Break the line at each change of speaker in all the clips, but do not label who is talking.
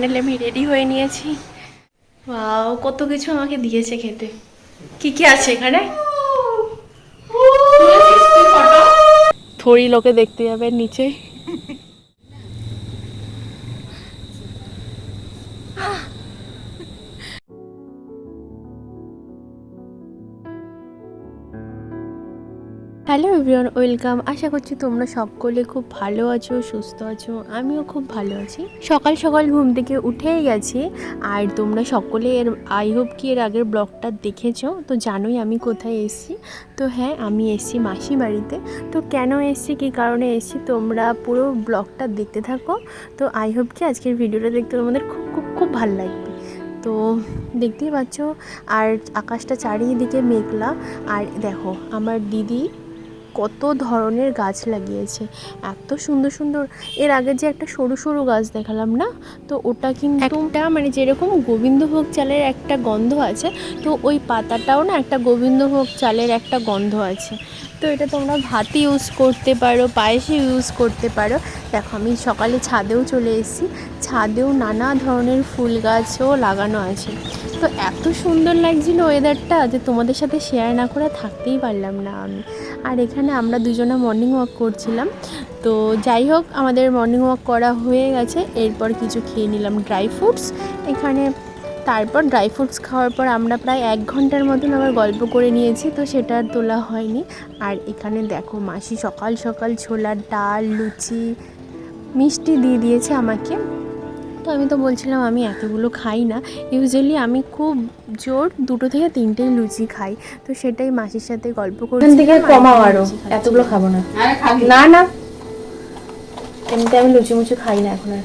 Finally আমি ready হয়ে নিয়েছি। বাও কত কিছু আমাকে দিয়েছে খেতে। কি কি আছে এখানে? থরি লোকে দেখতে যাবে নিচে। Hello everyone, welcome. আশা করছি তোমরা সকলে খুব ভালো আছো, সুস্থ আছো, আমিও খুব ভালো আছি। সকাল সকাল ঘুম থেকে উঠেই গেছি, আর তোমরা সকলে এর আই হোপ কি এর আগের ব্লগটা দেখেছ? তো জানোই আমি কোথায় এসেছি। তো হ্যাঁ আমি এসেছি মাসি বাড়িতে। তো কেন এসেছি, কী কারণে এসেছি, তোমরা পুরো ব্লগটা দেখতে থাকো। তো আই হোপ কি আজকের ভিডিওটা দেখতে তোমাদের খুব খুব খুব ভালো লাগবে। তো দেখতেই পাচ্ছ, আর আকাশটা চারিদিকে মেঘলা। আর দেখো, আমার দিদি কত ধরনের গাছ লাগিয়েছে। এত সুন্দর সুন্দর। এর আগে যে একটা সরু সরু গাছ দেখালাম না? তো ওটা কিন্তু মানে যেরকম গোবিন্দভোগ চালের একটা গন্ধ আছে, তো ওই পাতাটাও না একটা গোবিন্দভোগ চালের একটা গন্ধ আছে। তো এটা তোমরা ভাতে ইউজ করতে পারো পায়েসে ইউজ করতে পারো। দেখো, আমি সকালে ছাদেও চলে এসেছি। ছাদেও নানা ধরনের ফুল গাছও লাগানো আছে। তো এত সুন্দর লাগছিল ওয়েদারটা যে তোমাদের সাথে শেয়ার না করে থাকতেই পারলাম না আমি। আর এখানে আমরা দুজনে মর্নিং ওয়াক করছিলাম। তো যাই হোক, আমাদের মর্নিং ওয়াক করা হয়ে গেছে। এরপর কিছু খেয়ে নিলাম ড্রাই ফ্রুটস এখানে তারপর ড্রাই ফ্রুটস খাওয়ার পর আমরা প্রায় এক ঘণ্টার মতন আবার গল্প করে নিয়েছি, তো সেটা আর তোলা হয়নি। আর এখানে দেখো মাসি সকাল সকাল ছোলার ডাল, লুচি, মিষ্টি দিয়ে দিয়েছে আমাকে। তো আমি তো বলছিলাম আমি এতগুলো খাই না। ইউজুয়ালি আমি খুব জোর দুটো থেকে তিনটেই লুচি খাই। তো সেটাই মাসির সাথে গল্প করছি।
এখান থেকে কমাও আরও। এতগুলো খাব না। না না। এমনিতে আমি লুচি মুচি খাই না এখন আর।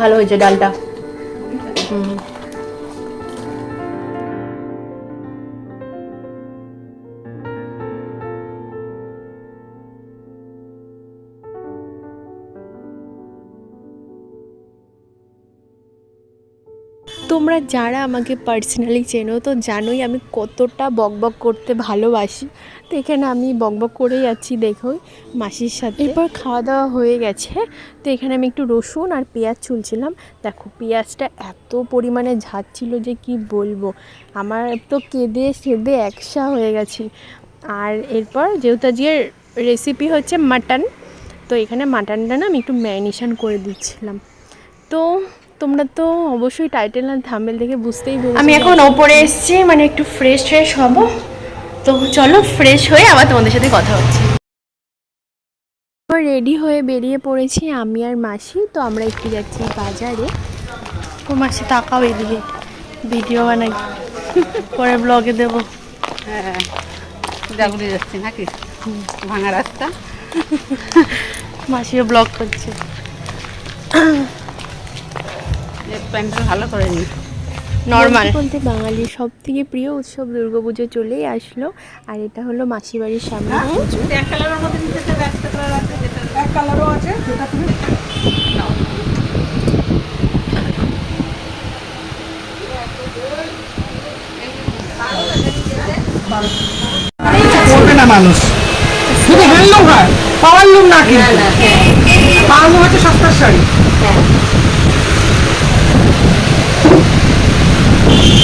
ভালো হয়েছে ডালটা। হুম।
তোমরা যারা আমাকে পার্সোনালি চেনো, তো জানোই আমি কতটা বকবক করতে ভালোবাসি। তো এখানে আমি বকবক করে যাচ্ছি দেখো, মাসির সাথে। এরপর খাওয়া দাওয়া হয়ে গেছে। তো এখানে আমি একটু রসুন আর পেঁয়াজ চুলছিলাম দেখো, পেঁয়াজটা এত পরিমাণে ঝাঁচ্ছিল যে কি বলব। আমার তো কেঁদে সেদে একসা হয়ে গেছি। আর এরপর যেহেতু আজকের রেসিপি হচ্ছে মাটন, তো এখানে মাটনটা না আমি একটু ম্যারিনেশন করে দিচ্ছিলাম। তো তোমরা তো অবশ্যই টাইটেল আর থাম্বেল দেখে বুঝতেই পেরেছ আমি এখন ওপরে এসেছি মানে একটু ফ্রেশ ফ্রেশ হব। তো চলো ফ্রেশ হয়ে আবার তোমাদের সাথে কথা হচ্ছে। রেডি হয়ে বেরিয়ে পড়েছি আমি আর মাসি তো আমরা একটু যাচ্ছি বাজারে। ও মাসি তাকাও এদিকে। ভিডিও বানাই। পরে ব্লগে দেবো।
হ্যাঁ জাগুলি যাচ্ছি নাকি? ভাঙা রাস্তা।
মাসিও ব্লগ করছে।
প্যান্টটা ভালো করে নি।
নর্মাল। বলতে বাঙালির সব থেকে প্রিয় উৎসব দুর্গাপুজো চলেই আসলো আর এটা হলো মাসি বাড়ির সামনে পুজো।
না মানুষ। শুধু হ্যান্ডলুম হয় পাওয়ার লুম না কিন্তু। পাওয়ার লুম হচ্ছে সস্তার শাড়ি।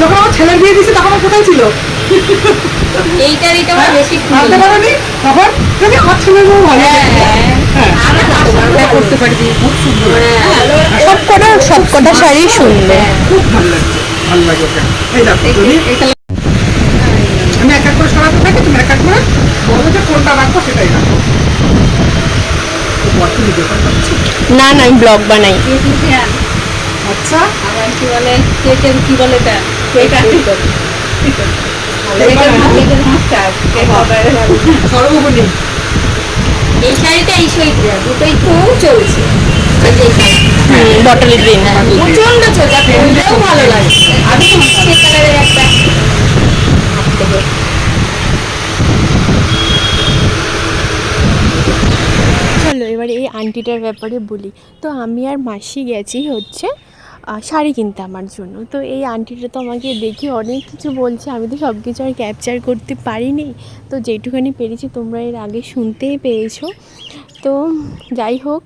যখন আমার ছেলে বিয়ে দিয়েছে তখন কোথায় ছিল?
এইটার এটা আমার বেশি
জানতে পারোনি? তখন? তুমি আমার ছেলের বউ ভালো হ্যাঁ
করতে পারবি
খুব সুন্দর।
সবকটা সবকটা শাড়ি সুন্দর
খুব ভালো লাগছে ভালো লাগে এই দেখো তুমি? আমি এক এক করে সরাতে থাকি তুমি এক এক করে বলো যে কোনটা রাখব সেটাই রাখো
না না আমি ব্লগ বানাই।
আচ্ছা।
আবার কি বলে? কি বলে এটা? কেক কেকের মাস্টার কেক অর্ডার
সর্বগুণী
এই শাড়িটা এই শাড়িটা দুটোই খুব চলছে। বটল গ্রিন প্রচণ্ড সোজা পরলেও ভালো লাগে। আমি সে কালারের একটা
চলো এবার এই আন্টিটার ব্যাপারে বলি। তো আমি আর মাসি গেছি হচ্ছে শাড়ি কিনতে আমার জন্য। তো এই আন্টিটা তো আমাকে দেখে অনেক কিছু বলছে, আমি তো সব কিছু আর ক্যাপচার করতে পারিনি। তো যেটুখানি পেরেছি তোমরা এর আগে শুনতেই পেয়েছ। তো যাই হোক,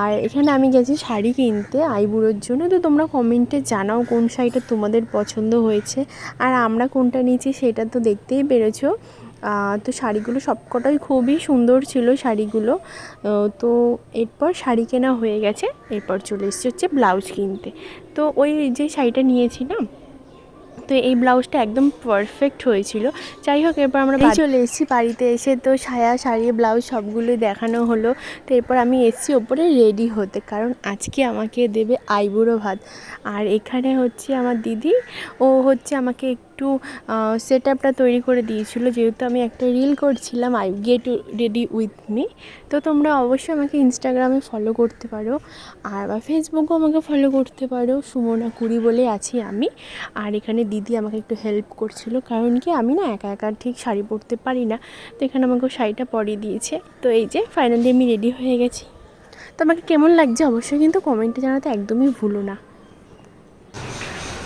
আর এখানে আমি গেছি শাড়ি কিনতে আইবুড়োর জন্য। তো তোমরা কমেন্টে জানাও কোন শাড়িটা তোমাদের পছন্দ হয়েছে। আর আমরা কোনটা নিয়েছি সেটা তো দেখতেই পেরেছ। তো শাড়িগুলো সবকটাই খুবই সুন্দর ছিল শাড়িগুলো। তো এরপর শাড়ি কেনা হয়ে গেছে এরপর চলে এসেছি হচ্ছে ব্লাউজ কিনতে। তো ওই যে শাড়িটা নিয়েছিলাম তো এই ব্লাউজটা একদম পারফেক্ট হয়েছিল। যাই হোক এরপর আমরা বাড়ি চলে এসেছি বাড়িতে এসে তো সায়া শাড়ি ব্লাউজ সবগুলোই দেখানো হলো। তো এরপর আমি এসেছি ওপরে রেডি হতে কারণ আজকে আমাকে দেবে আইবুড়ো ভাত। আর এখানে হচ্ছে আমার দিদি ও হচ্ছে আমাকে একটু সেট আপটা তৈরি করে দিয়েছিল। যেহেতু আমি একটা রিল করছিলাম I get ready with me তো তোমরা অবশ্যই আমাকে ইনস্টাগ্রামে ফলো করতে পারো। আর বা ফেসবুকেও আমাকে ফলো করতে পারো। সুমনা কুড়ি বলে আছি আমি। আর এখানে দিদি আমাকে একটু হেল্প করছিল। কারণ কি, আমি না একা একা ঠিক শাড়ি পরতে পারি না। তো এখানে আমাকে শাড়িটা পরিয়ে দিয়েছে। তো এই যে ফাইনালি আমি রেডি হয়ে গেছি। তো আমাকে কেমন লাগছে? অবশ্যই কিন্তু কমেন্টে জানাতে একদমই ভুলো না।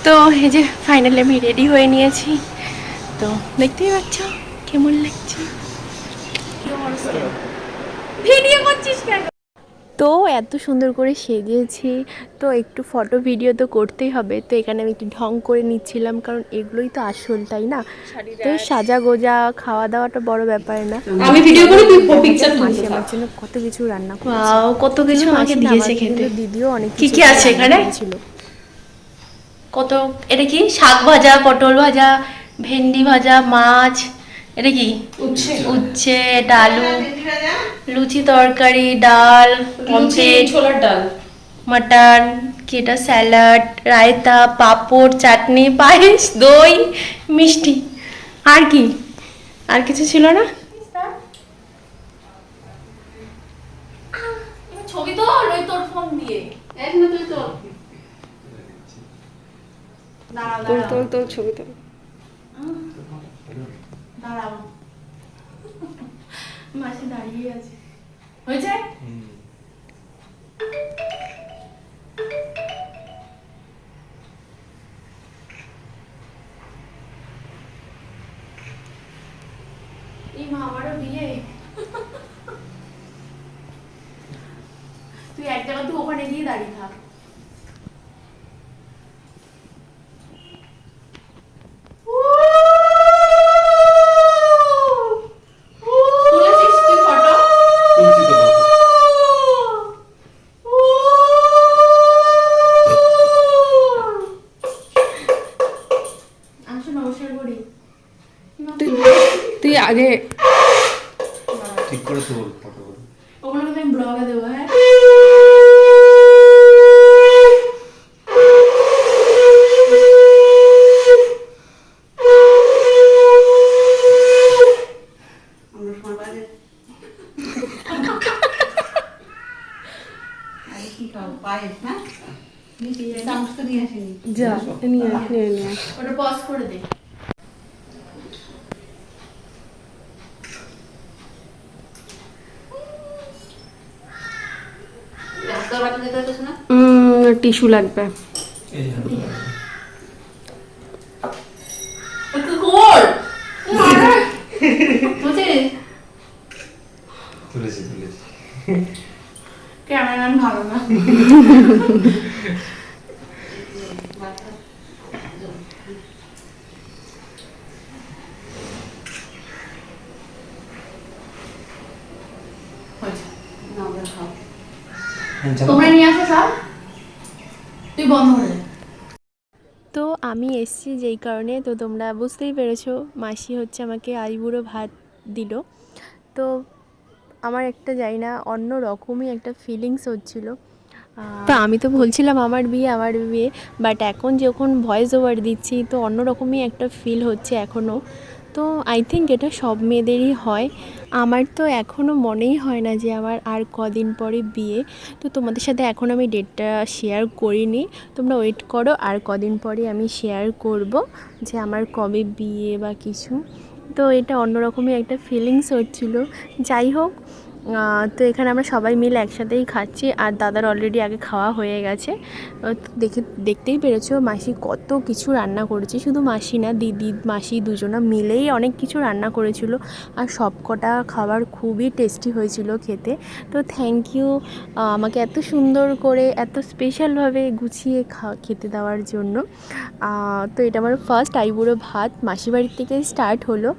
তো এই যে ফাইনালি আমি রেডি হয়ে নিয়েছি। তো দেখতেই পাচ্ছ কেমন লাগছে। ভিডিও করছিস কেন? তো এত সুন্দর করে সেজেছি তো একটু ফটো ভিডিও তো করতেই হবে তো এখানে আমি একটু ঢং করে নিচ্ছিলাম কারণ এগুলোই তো আসল তাই না? তো সাজা গোজা খাওয়া দাওয়াটা বড় ব্যাপার না।
আমি ভিডিও করি পিকচার
মাসি আমার জন্য কত কিছু রান্না করেছে।
ওয়াও কত কিছু আমাকে দিয়েছে খেতে।
দিদিও অনেক
কি কি আছে এখানে?
করেছিল।
কত? এটা কি? শাক ভাজা পটল ভাজা ভেন্ডি ভাজা মাছ এটা কি? উচ্ছে। আলু লুচি তরকারি ডাল পমফ্রেট
ছোলার ডাল।
মাটন কি এটা? স্যালাড রায়তা পাঁপড় চাটনি পায়েস দই মিষ্টি। আর কি? আর কিছু ছিল না? ছবি তো ওই তোর ফোন দিয়ে।
তুই তোর তোর তোর ছবি তোর
দাঁড়াও। মাসি দাঁড়িয়ে আছে। হয়েছে এই মা আমারও বিয়ে তুই এক জায়গা তুই ওখানে গিয়ে দাঁড়িয়ে থাক তুলেছিস তুই ফটো আসো নমস্কার করি
তুই আগে
ঠিক করে তোল ফটোগুলো
ওগুলো কিন্তু আমি ব্লগে দেবো হ্যাঁ
যা নিয়ে আয়, নিয়ে নিয়ে। আয়।
ওটা পজ করে দে।
টিস্যু লাগবে
এই যে
একটু কর বুঝছিস
তুলেছি তুলেছি
ক্যামেরাম্যান ভালো না হয়েছে।
হ্যাঁ, চলো।
তো আমি এসেছি যেই কারণে, তো তোমরা বুঝতেই পেরেছ, মাসি হচ্ছে আমাকে আইবুড়ো ভাত দিল। তো আমার একটা জানি না, অন্য রকমই একটা ফিলিংস হচ্ছিল। তো আমি তো বলছিলাম আমার বিয়ে আমার বিয়ে বাট এখন যখন ভয়েস ওভার দিচ্ছি, তো অন্যরকমই একটা ফিল হচ্ছে এখনও তো আই থিঙ্ক এটা সব মেয়েদেরই হয়। আমার তো এখনও মনেই হয় না যে আমার আর কদিন পরে বিয়ে। তো তোমাদের সাথে এখন আমি ডেটটা শেয়ার করিনি। তোমরা ওয়েট করো, আর কদিন পরে আমি শেয়ার করব যে আমার কবে বিয়ে বা কিছু। তো এটা অন্যরকমই একটা ফিলিংস হচ্ছিল। যাই হোক তো এখানে আমরা সবাই মিলে একসাথেই খাচ্ছি আর দাদার অলরেডি আগে খাওয়া হয়ে গেছে। দেখে, দেখতেই পেরেছ মাসি কত কিছু রান্না করেছে। শুধু মাসি না, দিদি, মাসি দুজনা মিলেই অনেক কিছু রান্না করেছিল আর সব কটা খাবার খুবই টেস্টি হয়েছিল খেতে। তো থ্যাংক ইউ আমাকে এত সুন্দর করে, এত স্পেশালভাবে গুছিয়ে খা, খেতে দেওয়ার জন্য। তো এটা আমার ফার্স্ট আইবুড়ো ভাত। মাসি বাড়ির থেকে স্টার্ট হলো।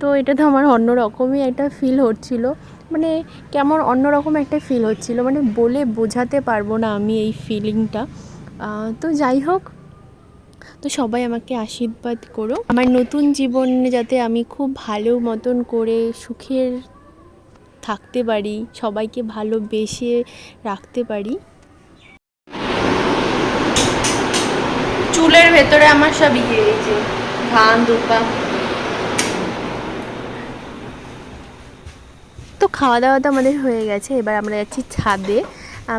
তো এটা তো আমার অন্য রকমই একটা ফিল হচ্ছিল। মানে কেমন অন্যরকম একটা ফিল হচ্ছিল। মানে বলে বোঝাতে পারব না আমি এই ফিলিংটা তো যাই হোক, তো সবাই আমাকে আশীর্বাদ করো। আমার নতুন জীবনে যাতে আমি খুব ভালো মতন করে সুখের থাকতে পারি, সবাইকে ভালোবেসে রাখতে পারি।
চুলের ভেতরে আমার সব ইয়ে ধান দুপা
তো খাওয়া দাওয়া তো আমাদের হয়ে গেছে এবার আমরা যাচ্ছি ছাদে।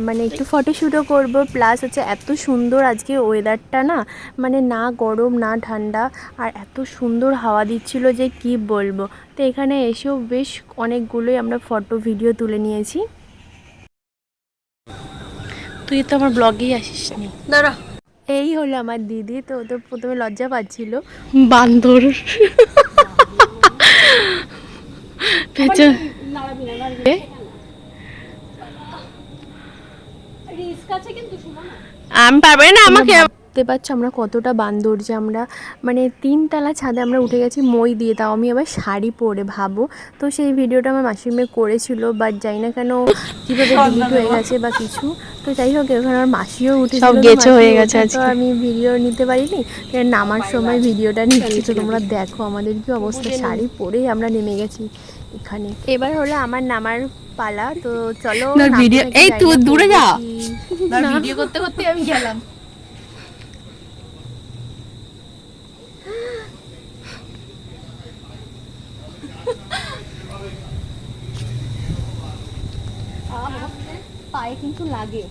মানে একটু ফটোশ্যুটও করব প্লাস হচ্ছে এত সুন্দর আজকে ওয়েদারটা না মানে না গরম না ঠান্ডা আর এত সুন্দর হাওয়া দিচ্ছিল যে কি বলব। তো এখানে এসেও বেশ অনেকগুলোই আমরা ফটো ভিডিও তুলে নিয়েছি। তুই তো আমার ব্লগেই আসিস নি
দাঁড়া।
এই হলো আমার দিদি তো তো প্রথমে লজ্জা পাচ্ছিল।
বান্দর। পেছন আমি পারবে না আমাকে
দেখতে পাচ্ছ আমরা কতটা বান্দর যে আমরা মানে তিনতলা ছাদে আমরা উঠে গেছি মই দিয়ে তাও আমি আবার শাড়ি পরে ভাবো। তো সেই ভিডিওটা আমার মাসিমে করেছিল বাট জানি না কেন কীভাবে ডিলিট হয়ে গেছে বা কিছু। তো যাই হোক এখানে আমার মাসিও উঠে
সব গেছো হয়ে গেছে
তো
আজকে।
আমি ভিডিও নিতে পারিনি নামার সময় ভিডিওটা নিচ্ছি তো তোমরা দেখো আমাদের কি অবস্থা। শাড়ি পরেই আমরা নেমে গেছি। এখানে। এবার হলো আমার নামার পালা তো চলো
না,
নামতে
এই তুই দূরে যা। ভিডিও করতে করতে আমি গেলাম।
পায়ে কিন্তু লাগে।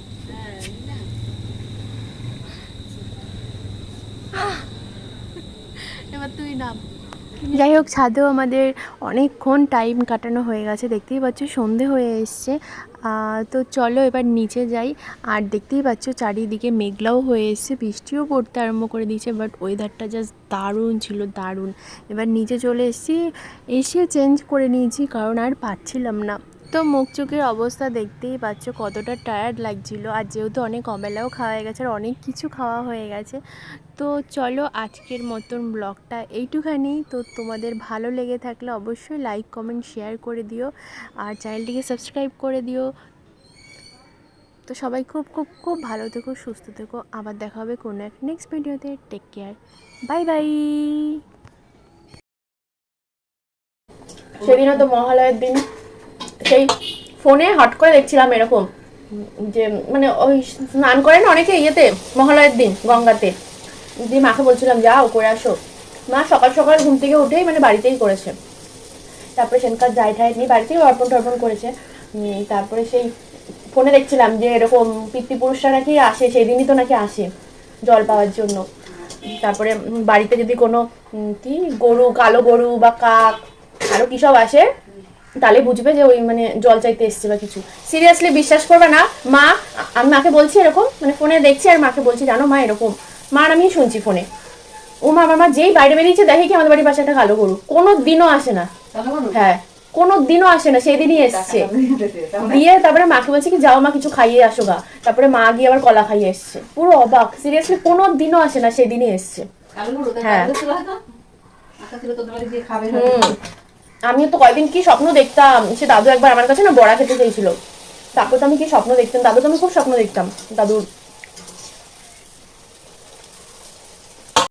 এবার তুই নাম।
যাই হোক ছাদেও আমাদের অনেকক্ষণ টাইম কাটানো হয়ে গেছে। দেখতেই পাচ্ছ, সন্ধে হয়ে এসছে। তো চলো এবার নিচে যাই। আর দেখতেই পাচ্ছ, চারিদিকে মেঘলাও হয়ে এসছে। বৃষ্টিও পড়তে আরম্ভ করে দিয়েছে বাট ওয়েদারটা জাস্ট দারুণ ছিল, দারুণ। এবার নিচে চলে এসেছি। এসে চেঞ্জ করে নিয়েছি, কারণ আর পাচ্ছিলাম না। তো মুখ চোখের অবস্থা দেখতেই পাচ্ছ, কতটা টায়ার্ড লাগছিল। আর যেহেতু অনেক অবেলাও খাওয়া হয়ে গেছে, আর অনেক কিছু খাওয়া হয়ে গেছে তো চলো আজকের মতন ব্লগটা এইটুখানি। তো তোমাদের ভালো লেগে থাকলে অবশ্যই লাইক কমেন্ট শেয়ার করে দিও আর চ্যানেলটিকে সাবস্ক্রাইব করে দিও। তো সবাই খুব খুব খুব ভালো থেকো, সুস্থ থেকো। আবার দেখা হবে কোনো এক নেক্সট ভিডিওতে টেক কেয়ার বাই বাই
সেদিনও তো মহালয়ের দিন, সেই ফোনে হট করে দেখছিলাম এরকম, যে মানে ওই স্নান করে না অনেকে ইয়েতে, মহালয়ের দিন, গঙ্গাতে। দিয়ে মাকে বলছিলাম, যাও, করে আসো। মা সকাল সকাল ঘুম থেকে উঠেই মানে বাড়িতেই করেছে। তারপরে সেনকার যাই ঠাই নিয়ে বাড়িতেই অর্পণ টর্পণ করেছে। তারপরে সেই ফোনে দেখছিলাম যে এরকম পিতৃপুরুষরা নাকি আসে সেই দিনই তো নাকি আসে জল পাওয়ার জন্য। তারপরে বাড়িতে যদি কোনো কি গরু, কালো গরু বা কাক আরও কী সব আসে, তাহলে বুঝবে যে ওই মানে জল চাইতে এসছে বা কিছু। সিরিয়াসলি বিশ্বাস করবে না। মা, আমি মাকে বলছি এরকম মানে ফোনে দেখছি আর মাকে বলছি, জানো মা, এরকম। মা আর আমি শুনছি ফোনে ও মা আমার মা যেই বাইরে বেরিয়েছে দেখে কি আমাদের বাড়ির পাশে একটা কালো গরু। কোনো দিনও আসে না। হ্যাঁ কোনো দিনও আসে না সেই দিনই এসছে। দিয়ে তারপরে মাকে বলছে কি যাও মা কিছু খাইয়ে আসো গা। তারপরে মা গিয়ে আবার কলা খাইয়ে এসছে। পুরো অবাক সিরিয়াসলি কোনো দিনও আসে না সেদিনই এসছে। হ্যাঁ। হুম। আমিও তো কয়দিন কি স্বপ্ন দেখতাম সে দাদু একবার আমার কাছে না বড়া খেতে চেয়েছিল। তারপর তো আমি কি স্বপ্ন দেখতাম? দাদু তো আমি খুব স্বপ্ন দেখতাম। দাদুর